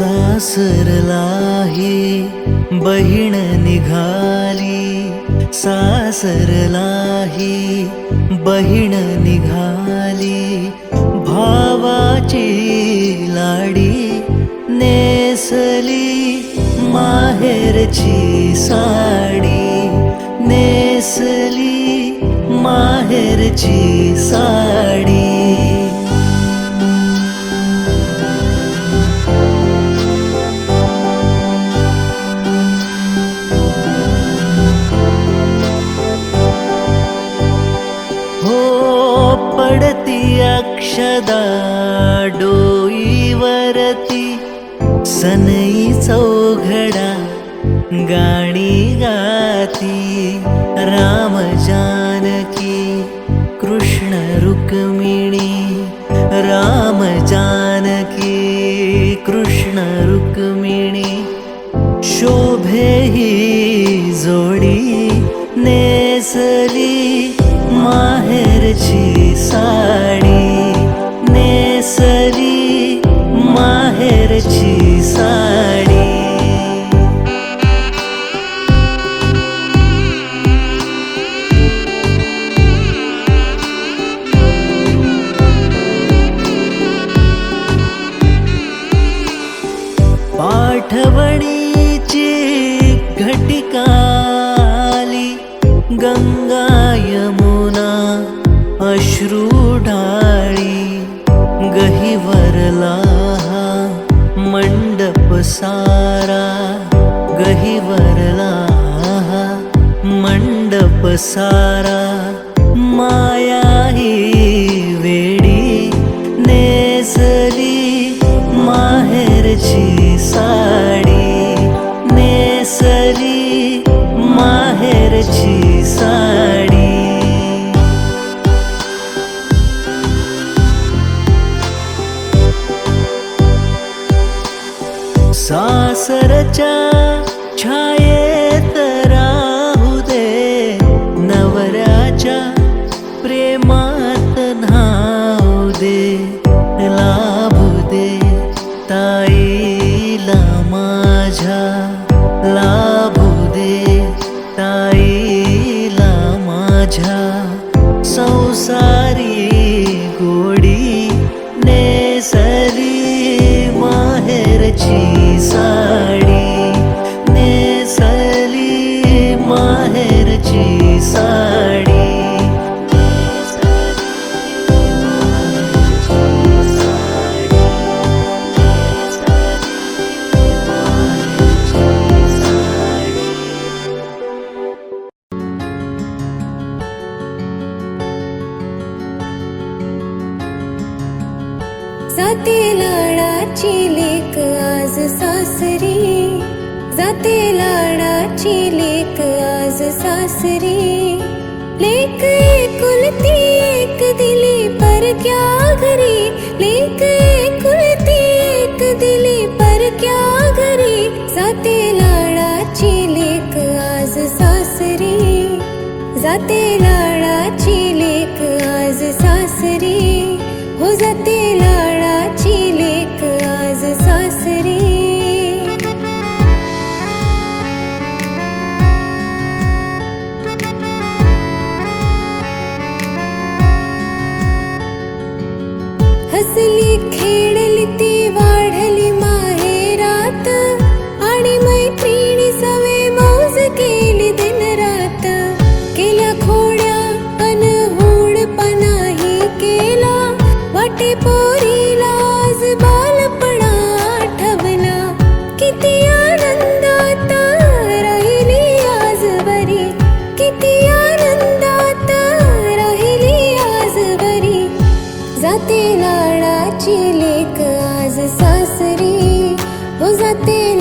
सासरलाही बहीण निघाली. सासरलाही बहीण निघाली. भावाची लाडी नेसली. माहेरची साडी नेसली. माहेरची साडी डोईवरती सनई चौघडा गाणी गाती. राम जानकी कृष्ण रुक्मिणी. राम जानकी कृष्ण रुक्मिणी. शोभे ही जोड माहेरची साडी. पाठवणीची घटिकाली गंगा यमुना अश्रू ढाळी गहिवरला मंडप सारा गहिवरला हा मंडप सारा माया ही वेडी नेसली माहेरची साडी नेसली माहेरची साडी सासरच्या छायेत राहू दे नवऱ्याच्या प्रेमात न्हाऊ दे लाभू दे ताईला माझ्या जाते लाडाची लेक आज सासरी. जाते लाडाची लेक आज सासरी. लेक एकुलती एक दिली पर क्या घरी. लेक एकुलती एक दिली पर क्या घरी. जाते लाडाची लेक आज सासरी. जाते लाडाची लेक आज सासरी. हो जाते लाडाची keep ससुरी जे